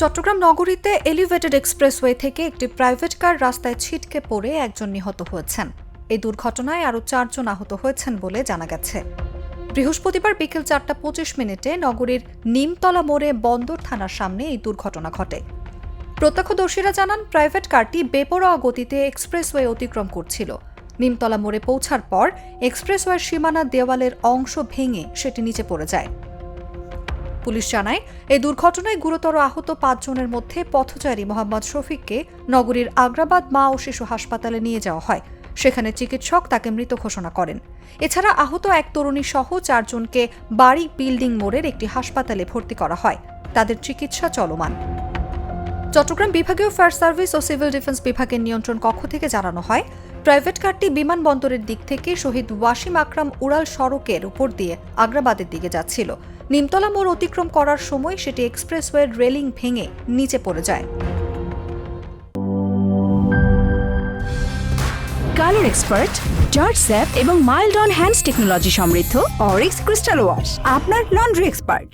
চট্টগ্রাম নগরীতে elevated expressway থেকে একটি প্রাইভেট কার রাস্তায় ছিটকে পড়ে একজন নিহত হয়েছেন। এই দুর্ঘটনায় আরও চারজন আহত হয়েছেন বলে জানা গেছে। বৃহস্পতিবার বিকেল চারটা পঁচিশ মিনিটে নগরীর নিমতলা মোড়ে বন্দর থানার সামনে এই দুর্ঘটনা ঘটে। প্রত্যক্ষদর্শীরা জানান, প্রাইভেট কারটি বেপরোয়া গতিতে এক্সপ্রেসওয়ে অতিক্রম করছিল। নিমতলা মোড়ে পৌঁছার পর এক্সপ্রেসওয়ের সীমানা দেওয়ালের অংশ ভেঙে সেটি নিচে পড়ে যায়। পুলিশ জানায় এই দুর্ঘটনায় গুরুতর আহত পাঁচজনের মধ্যে পথচারী মোহাম্মদ শফিককে নগরীর আগ্রাবাদ মা ও শিশু হাসপাতালে নিয়ে যাওয়া হয়। সেখানে চিকিৎসক তাকে মৃত ঘোষণা করেন। এছাড়া আহত এক তরুণী সহ চারজনকে বাড়ি বিল্ডিং মোড়ের একটি হাসপাতালে ভর্তি করা হয়। তাদের চিকিৎসা চলমান। চট্টগ্রাম বিভাগীয় ফায়ার সার্ভিস ও সিভিল ডিফেন্স বিভাগের নিয়ন্ত্রণ কক্ষ থেকে জানানো হয়, প্রাইভেট কারটি বিমানবন্দরের দিক থেকে শহীদ ওয়াসিম আকরাম উড়াল সড়কের উপর দিয়ে আগ্রাবাদের দিকে যাচ্ছিল। নিমতলা মোড় অতিক্রম করার সময় সেটি এক্সপ্রেসওয়ের রেলিং ভেঙে নিচে পড়ে যায়। কালার এক্সপার্ট, জর্জ স্যাপ এবং মাইল্ড অন হ্যান্ডস টেকনোলজি সমৃদ্ধ অরিক্স ক্রিস্টাল ওয়াশ, আপনার লন্ড্রি এক্সপার্ট।